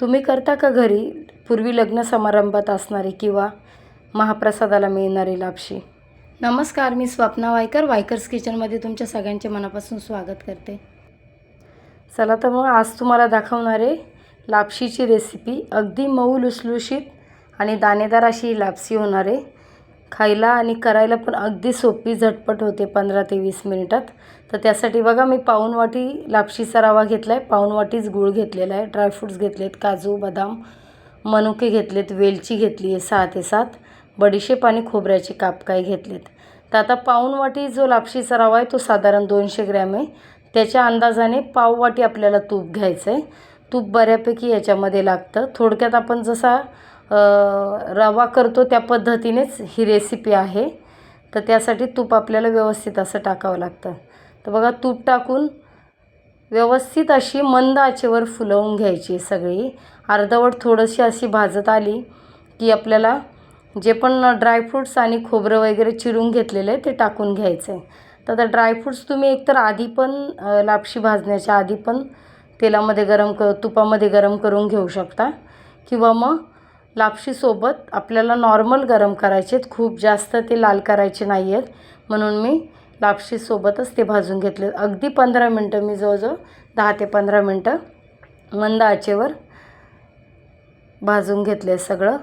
तुम्ही करता का घरी? पूर्वी लग्न समारंभात असणारी किंवा महाप्रसादाला मिळणारी लापशी. नमस्कार मी स्वप्ना वायकर वायकर्स किचनमध्ये तुमच्या सगळ्यांचे मनापासून स्वागत करते. चला तर मग आज तुम्हाला दाखवणारे लापशीची रेसिपी अगदी मऊ लुसलुशीत आणि दाणेदार अशी लापशी होणार खायला आणि करायला पण अगदी सोपी झटपट होते पंधरा ते वीस मिनिटात. तर त्यासाठी बघा मी पाऊण वाटी लापशीचा रवा घेतला आहे पाऊण वाटीच गूळ घेतलेला आहे. ड्रायफ्रूट्स घेतलेत काजू बदाम मनुके घेतलेत वेलची घेतली आहे सहा ते सात. बडीशेप आणि खोबऱ्याचे काप काही घेतलेत? तर आता पाऊण वाटी जो लापशीचा रवा आहे तो साधारण दोनशे ग्रॅम आहे. त्याच्या अंदाजाने पाव वाटी आपल्याला तूप घ्यायचं आहे तूप बऱ्यापैकी याच्यामध्ये लागतं. थोडक्यात आपण जसा रवा करतो त्या पद्धतीनेच ही रेसिपी आहे. तर त्यासाठी तूप आपल्याला व्यवस्थित असं टाकावं लागतं. तर बघा तूप टाकून व्यवस्थित अशी मंद आचेवर फुलवून घ्यायची सगळी. अर्धवट थोडीशी अशी भाजत आली की आपल्याला जे पण ड्रायफ्रूट्स आणि खोबरं वगैरे चिरून घेतलेलं आहे ते टाकून घ्यायचं आहे. तर आता ड्रायफ्रूट्स तुम्ही एकतर आधी पण लापशी भाजण्याच्या आधी पण तेलामध्ये गरम क तुपामध्ये गरम करून घेऊ शकता. किंवा मग लापशीसोबत आपल्याला नॉर्मल गरम करायचे आहेत. खूप जास्त ते लाल करायचे नाही आहेत. म्हणून मी लापशीसोबतच ते भाजून घेतले. अगदी पंधरा मिनटं मी जवळजवळ दहा ते पंधरा मिनटं मंद आचेवर भाजून घेतले सगळं.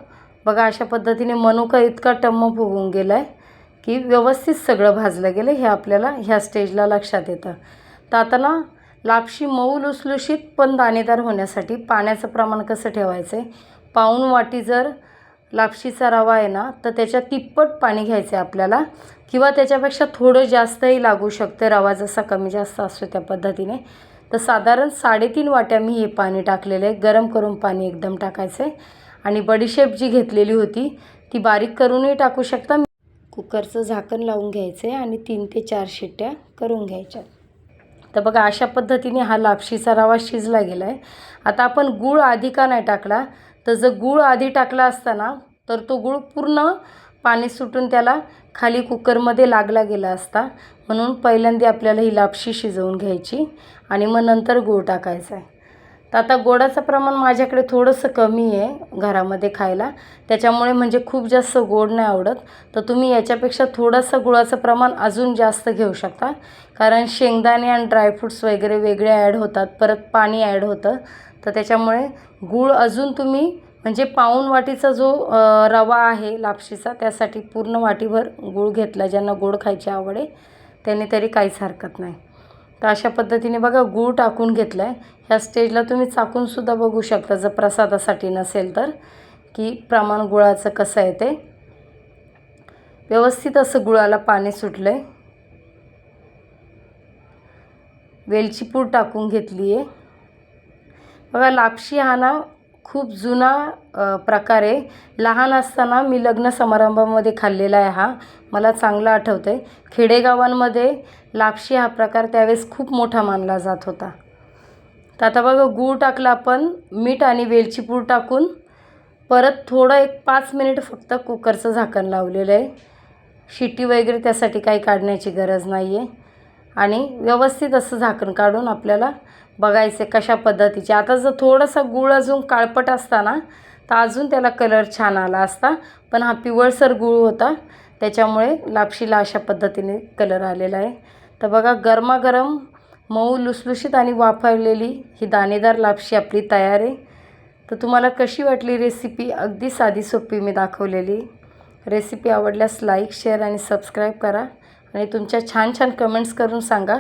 बघा अशा पद्धतीने मनुका इतका टम्म फुगून गेला आहे की व्यवस्थित सगळं भाजलं गेलं. हे आपल्याला ह्या स्टेजला लक्षात येतं. तर आता ना लापशी मऊ लुसलुशीत पण दाणेदार होण्यासाठी पाण्याचं प्रमाण कसं ठेवायचं आहे पाऊण वाटी जर लापशीचा रवा आहे ना तर त्याच्या तिप्पट पाणी घ्यायचं आहे आपल्याला. किंवा त्याच्यापेक्षा थोडं जास्तही लागू शकते रवा जसा कमी जास्त असतो त्या पद्धतीने. तर साधारण साडेतीन वाट्या मी हे पाणी टाकलेलं आहे. गरम करून पाणी एकदम टाकायचं आहे आणि बडीशेप जी घेतलेली होती ती बारीक करूनही टाकू शकता. कुकरचं झाकण लावून घ्यायचं आहे आणि तीन ते चार शिट्ट्या करून घ्यायच्या. तर बघा अशा पद्धतीने हा लापशीचा रवा शिजला गेला आहे आता आपण गूळ आधी का नाही टाकला तर जर गूळ आधी टाकला असता ना तर तो गूळ पूर्ण पाणी सुटून त्याला खाली कुकरमध्ये लागला गेला असता. म्हणून पहिल्यांदा आपल्याला ही लापशी शिजवून घ्यायची आणि मग नंतर गूळ टाकायचा आहे. तर आता गोडाचं प्रमाण माझ्याकडे थोडंसं कमी आहे घरामध्ये खायला. त्याच्यामुळे म्हणजे खूप जास्त गोड नाही आवडत. तर तुम्ही याच्यापेक्षा थोडंसं गुळाचं प्रमाण अजून जास्त घेऊ शकता. कारण शेंगदाणे आणि ड्रायफ्रूट्स वगैरे वेगळे ॲड होतात. परत पाणी ॲड होतं. तर त्याच्यामुळे गूळ अजून तुम्ही म्हणजे पाऊण वाटीचा जो रवा आहे लापशीचा त्यासाठी पूर्ण वाटीभर गूळ घेतला ज्यांना गोड खायची आवड आहे. त्यांनी तरी काहीच हरकत नाही. तर अशा पद्धतीने बघा गूळ टाकून घेतला आहे ह्या स्टेजला तुम्ही चाकूनसुद्धा बघू शकता जर प्रसादासाठी नसेल तर की प्रमाण गुळाचं कसं आहे ते. व्यवस्थित असं गुळाला पाणी सुटलं आहे वेलची पूड टाकून घेतली आहे बघा लापशी हा ना खूप जुना प्रकार आहे. लहान असताना मी लग्न समारंभामध्ये खाल्लेला आहे हा. मला चांगलं आठवतं आहे खेडेगावांमध्ये लापशी हा प्रकार त्यावेळेस खूप मोठा मानला जात होता. तर आता बघा गूळ टाकला आपण मीठ आणि वेलची पूड टाकून परत थोडं एक पाच मिनिट फक्त कुकरचं झाकण लावलेलं आहे. शिट्टी वगैरे त्यासाठी काही काढण्याची गरज नाही आहे आणि व्यवस्थित असं झाकण काढून आपल्याला बघायचे कशा पद्धतीचे. आता जर थोडासा गूळ अजून काळपट असता ना तर अजून त्याला कलर छान आला असता. पण हा पिवळसर गूळ होता त्याच्यामुळे लापशीला अशा पद्धतीने कलर आलेला आहे. तर बघा गरमागरम मऊ लुसलुशीत आणि वाफवलेली ही दाणेदार लापशी आपली तयार आहे. तर तुम्हाला कशी वाटली रेसिपी? अगदी साधी सोपी मी दाखवलेली. रेसिपी आवडल्यास लाईक शेअर आणि सबस्क्राईब करा. आणि तुमच्या छान छान कमेंट्स करून सांगा.